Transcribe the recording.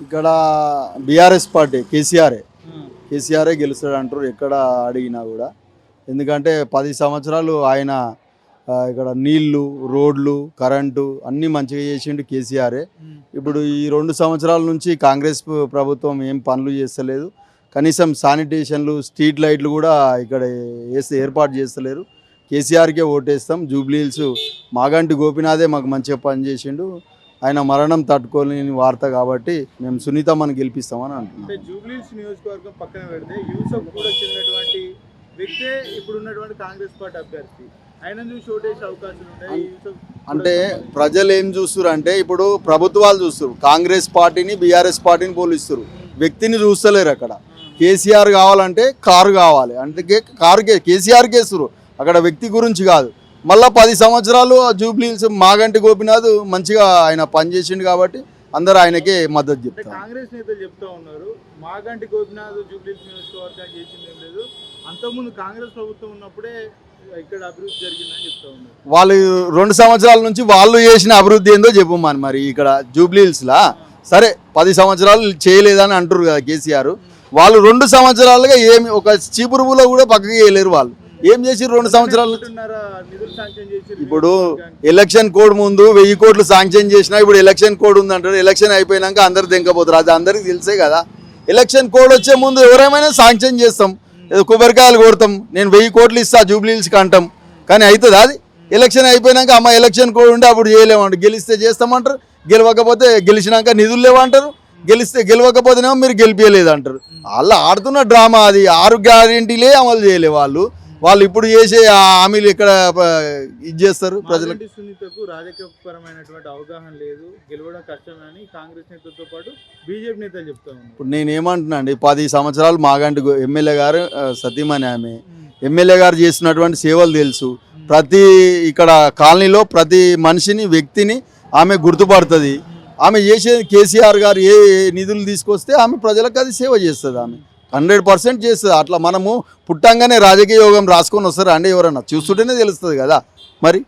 ఇక్కడ BRS party కేసీఆరే. కేసీఆరే గెలుస్తాడు అంటారు ఎక్కడ అడిగినా కూడా. ఎందుకంటే పది సంవత్సరాలు ఆయన ఇక్కడ నీళ్ళు రోడ్లు కరెంటు అన్నీ మంచిగా చేసిండు కేసీఆరే. ఇప్పుడు ఈ రెండు సంవత్సరాల నుంచి కాంగ్రెస్ ప్రభుత్వం ఏం పనులు చేస్తలేదు. కనీసం శానిటేషన్లు స్ట్రీట్ లైట్లు కూడా ఇక్కడ వేస్తే ఏర్పాటు చేస్తలేరు. కేసీఆర్కే ఓటేస్తాం. జూబ్లీహిల్స్ మాగంటి గోపినాథే మాకు మంచిగా పనిచేసిండు. ఆయన మరణం తట్టుకోలేని వార్త కాబట్టి మేము సునీతమ్మని గెలిపిస్తామని అంటున్నాం. అంటే జూబ్లీస్ నియోజకవర్గం పక్కన పెడితే యూసఫ్ కూడా చెందినటువంటి వ్యక్తే ఇప్పుడు ఉన్నటువంటి కాంగ్రెస్ పార్టీ అభ్యర్థి. అంటే ప్రజలు ఏం చూస్తారు అంటే ఇప్పుడు ప్రభుత్వాలు చూస్తారు కాంగ్రెస్ పార్టీని బీఆర్ఎస్ పార్టీని పోలిస్తారు వ్యక్తిని చూస్తలేరు అక్కడ. కేసీఆర్ కావాలంటే కారు కావాలి. అందుకే కారుకే కేసీఆర్కే ఇస్తారు అక్కడ వ్యక్తి గురించి కాదు. మళ్ళా పది సంవత్సరాలు ఆ జూబ్లీహిల్స్ మాగంటి గోపినాథ్ మంచిగా ఆయన పనిచేసిండు కాబట్టి అందరూ ఆయనకే మద్దతు చెప్తారు. కాంగ్రెస్ నేతలు చెప్తా ఉన్నారు మాగంటి గోపినాథ్ జూబ్లీస్ నియోజకవర్గానికి చేసింది ఏం లేదు. అంతకుముందు కాంగ్రెస్ ప్రభుత్వం ఉన్నప్పుడే ఇక్కడ అభివృద్ధి జరిగిందని చెప్తా ఉన్నారు. వాళ్ళు రెండు సంవత్సరాల నుంచి వాళ్ళు చేసిన అభివృద్ధి ఏందో చెప్పమని మరి ఇక్కడ జూబ్లీహిల్స్లా సరే పది సంవత్సరాలు చేయలేదని అంటారు కదా కేసీఆర్. వాళ్ళు రెండు సంవత్సరాలుగా ఏమి ఒక చీపురుపులో కూడా పక్కకి వేయలేరు వాళ్ళు. ఏం చేసి రెండు సంవత్సరాలు? ఇప్పుడు ఎలక్షన్ కోడ్ ముందు వెయ్యి కోట్లు శాంక్షన్ చేసినా ఇప్పుడు ఎలక్షన్ కోడ్ ఉందంటారు. ఎలక్షన్ అయిపోయినాక అందరు దింకపోతారు అది అందరికి తెలిసే కదా. ఎలక్షన్ కోడ్ వచ్చే ముందు ఎవరేమైనా శాంక్షన్ చేస్తాం. ఏదో కొబ్బరికాయలు కొడతాం. నేను వెయ్యి కోట్లు ఇస్తా జూబ్లీహిల్స్కి అంటాం. కానీ అవుతుంది అది? ఎలక్షన్ అయిపోయినాక అమ్మ ఎలక్షన్ కోడ్ ఉంటే అప్పుడు చేయలేమంటారు. గెలిస్తే చేస్తామంటారు. గెలవకపోతే గెలిచినాక నిధులు లేవంటారు. గెలిస్తే గెలవకపోతేనేమో మీరు గెలిపించలేదు అంటారు వాళ్ళు ఆడుతున్న డ్రామా అది. ఆరు గ్యారెంటీలే అమలు చేయలే వాళ్ళు. వాళ్ళు ఇప్పుడు చేసే ఆ హామీలు ఇక్కడ ఇది చేస్తారు ప్రజలకు? సునీతకు రాజకీయపరమైనటువంటి అవగాహన లేదు గెలవడం కష్టమని కాంగ్రెస్ నేతలతో పాటు బీజేపీ నేతలు చెప్తా ఉన్నారు. ఇప్పుడు నేను ఏమంటున్నా అండి పది సంవత్సరాలు మాగంటి ఎమ్మెల్యే గారు సతీమణి ఆమె. ఎమ్మెల్యే గారు చేసినటువంటి సేవలు తెలుసు. ప్రతి ఇక్కడ కాలనీలో ప్రతి మనిషిని వ్యక్తిని ఆమె గుర్తుపడుతుంది. ఆమె చేసే కేసీఆర్ గారు ఏ నిధులు తీసుకొస్తే ఆమె ప్రజలకు అది సేవ చేస్తుంది ఆమె. హండ్రెడ్ పర్సెంట్ చేస్తుంది. అట్లా మనము పుట్టంగానే రాజకీయ యోగం రాసుకొని వస్తారు అండి ఎవరన్నా? చూస్తుంటేనే తెలుస్తుంది కదా. మరి?